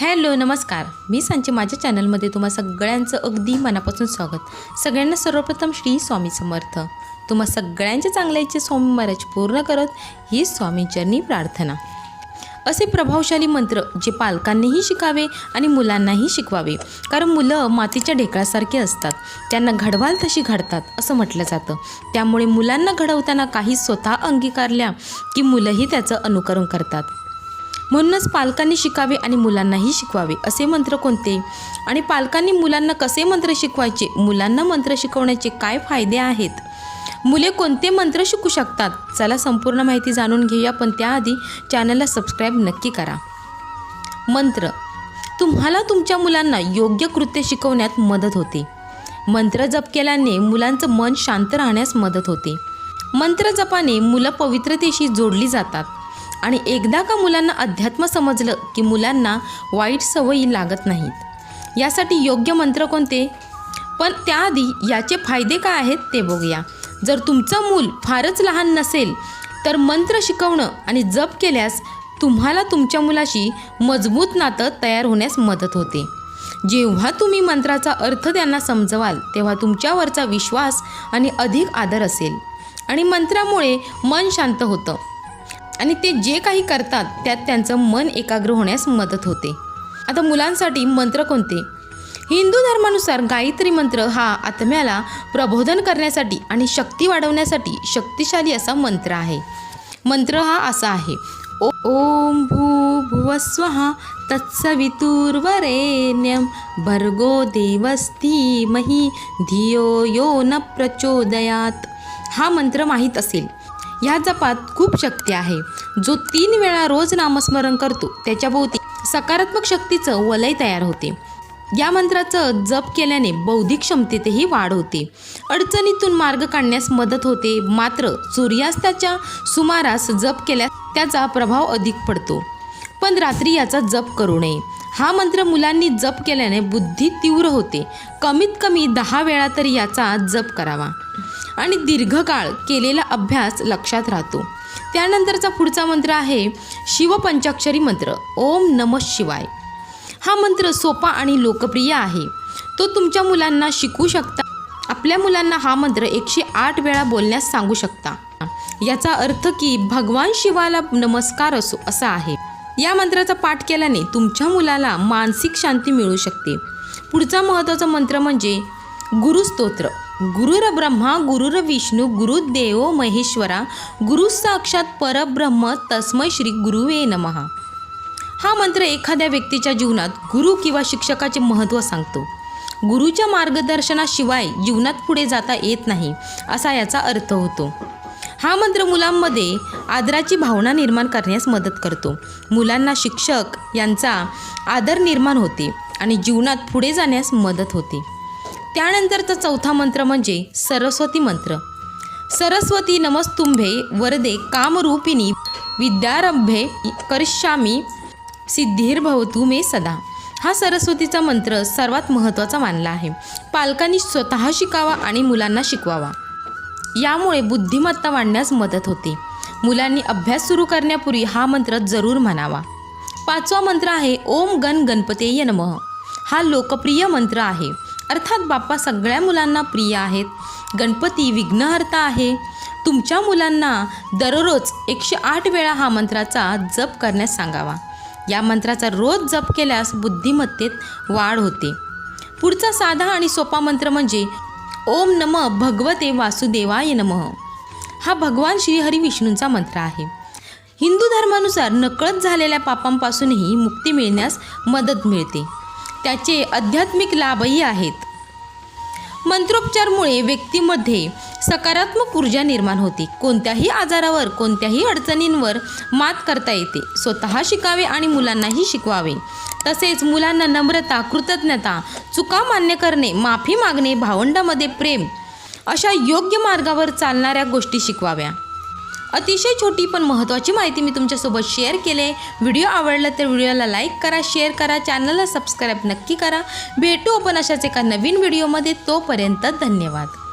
Hello नमस्कार. मी सांचे माझ्या चॅनलमध्ये तुम्हा सगळ्यांचं अगदी मनापासून स्वागत. सगळ्यांना सर्वप्रथम श्री स्वामी समर्थ. तुम्हा सगळ्यांच्या चांगल्याचे स्वामी महाराज पूर्ण करत ही स्वामींचरणी प्रार्थना. असे प्रभावशाली मंत्र जे पालकांनीही शिकावे आणि मुलांनाही शिकवावे. कारण मुलं मातीच्या ढेकळासारखे असतात. त्यांना घडवाल तशी घडतात असं म्हटलं जातं. त्यामुळे मुलांना घडवताना काही स्वतः अंगीकारल्या की मुलंही त्याचं अनुकरण करतात. म्हणूनच पालकांनी शिकावे आणि मुलांनाही शिकवावे असे मंत्र कोणते? आणि पालकांनी मुलांना कसे मंत्र शिकवायचे? मुलांना मंत्र शिकवण्याचे काय फायदे आहेत? मुले कोणते मंत्र शिकू शकतात? चला संपूर्ण माहिती जाणून घेऊया पण त्याआधी चॅनलला सबस्क्राईब नक्की करा. मंत्र तुम्हाला तुमच्या मुलांना योग्य कृत्य शिकवण्यात मदत होते. मंत्र जप केल्याने मुलांचं मन शांत राहण्यास मदत होते. मंत्र जपाने मुलं पवित्रतेशी जोडली जातात. आणि एकदा का मुलांना अध्यात्म समजलं की मुलांना वाईट सवयी लागत नाहीत? यासाठी योग्य मंत्र कोणते? पण त्याआधी याचे फायदे काय आहेत ते बघूया. जर तुमचं मूल फारच लहान नसेल तर मंत्र शिकवणं आणि जप केल्यास तुम्हाला तुमच्या मुलाशी मजबूत नातं तयार होण्यास मदत होते. जेव्हा तुम्ही मंत्राचा अर्थ त्यांना समजवाल तेव्हा तुमच्यावरचा विश्वास आणि अधिक आदर असेल. आणि मंत्रामुळे मन शांत होतं. आणि ते जे काही करतात त्यात त्यांचं मन एकाग्र होण्यास मदत होते. आता मुलांसाठी मंत्र कोणते? हिंदू धर्मानुसार गायत्री मंत्र हा आत्म्याला प्रबोधन करण्यासाठी आणि शक्ती वाढवण्यासाठी शक्तिशाली असा मंत्र आहे. मंत्र हा असा आहे. ओ ओम भू तत्सवितुर्वरेण्यम तत्सवितुर्वरेण्यं भर्गो देवस्तीमही धियो यो न प्रचोदयात. हा मंत्र माहीत असेल. या जपात खूप शक्ती आहे. जो तीन वेळा रोज नामस्मरण करतो त्याच्याभोवती सकारात्मक शक्तीचं वलय तयार होते. या मंत्राचं जप केल्याने बौद्धिक क्षमतेतही वाढ होते. अडचणीतून मार्ग काढण्यास मदत होते. मात्र सूर्यास्ताच्या सुमारास जप केल्यास त्याचा प्रभाव अधिक पडतो. पण रात्री याचा जप करू नये. हा मंत्र मुलांनी जप केल्याने बुद्धी तीव्र होते. कमीत कमी दहा वेळा तरी याचा जप करावा. आणि दीर्घकाळ केलेला अभ्यास लक्षात राहतो. त्यानंतरचा पुढचा मंत्र आहे शिवपंचाक्षरी मंत्र ओम नम शिवाय. हा मंत्र सोपा आणि लोकप्रिय आहे. तो तुमच्या मुलांना शिकू शकता. आपल्या मुलांना हा मंत्र एकशे आठ वेळा बोलण्यास सांगू शकता. याचा अर्थ की भगवान शिवाला नमस्कार असो असा आहे. या मंत्राचा पाठ केल्याने तुमच्या मुलाला मानसिक शांती मिळू शकते. पुढचा महत्त्वाचा मंत्र म्हणजे गुरुस्तोत्र. गुरुर ब्रह्मा गुरुर विष्णू गुरुदेव महेश्वरा गुरु साक्षात परब्रह्म तस्मै श्री गुरुवे नमहा हा मंत्र एखाद्या व्यक्तीच्या जीवनात गुरु किंवा शिक्षकाचे महत्त्व सांगतो. गुरुच्या मार्गदर्शनाशिवाय जीवनात पुढे जाता येत नाही असा याचा अर्थ होतो. हा मंत्र मुलांमध्ये आदराची भावना निर्माण करण्यास मदत करतो. मुलांना शिक्षक यांचा आदर निर्माण होते आणि जीवनात पुढे जाण्यास मदत होते. त्यानंतरचा चौथा मंत्र म्हणजे सरस्वती मंत्र. सरस्वती नमस्तुंभे वरदे कामरूपिणी विद्यारंभे करिष्यामी सिद्धिर्भवतु मे सदा. हा सरस्वतीचा मंत्र सर्वात महत्त्वाचा मानला आहे. पालकांनी स्वतः शिकावा आणि मुलांना शिकवावा. यामुळे बुद्धिमत्ता वाढण्यास मदत होते. मुलांनी अभ्यास सुरू करण्यापूर्वी हा मंत्र जरूर म्हणावा. पाचवा मंत्र आहे ओम गण गणपतेय नमः. हा लोकप्रिय मंत्र आहे. अर्थात बाप्पा सगळ्या मुलांना प्रिय आहेत. गणपती विघ्नहर्ता आहे. तुमच्या मुलांना दररोज एकशे आठ वेळा हा मंत्राचा जप करण्यास सांगावा. या मंत्राचा रोज जप केल्यास बुद्धिमत्तेत वाढ होते. पुढचा साधा आणि सोपा मंत्र म्हणजे ओम नम भगवते वासुदेवाय नमः. हा भगवान श्रीहरी विष्णूंचा मंत्र आहे. हिंदू धर्मानुसार नकळत झालेल्या पापांपासूनही मुक्ती मिळण्यास मदत मिळते. त्याचे आध्यात्मिक लाभही आहेत. मंत्रोपचारमुळे व्यक्तीमध्ये सकारात्मक ऊर्जा निर्माण होते. कोणत्याही आजारावर कोणत्याही अडचणींवर मात करता येते. स्वतः शिकावे आणि मुलांनाही शिकवावे. तसेच मुलांना नम्रता कृतज्ञता चुका मान्य करणे माफी मागणे भावंडामध्ये प्रेम अशा योग्य मार्गावर चालणाऱ्या गोष्टी शिकवाव्या. अतिशय छोटी पण महत्त्वाची माहिती मी तुमच्यासोबत शेअर केले. व्हिडिओ आवडला तर व्हिडिओला लाईक करा शेअर करा चॅनलला सबस्क्राईब नक्की करा. भेटू आपण अशाच एका नवीन व्हिडिओमध्ये तोपर्यंत धन्यवाद.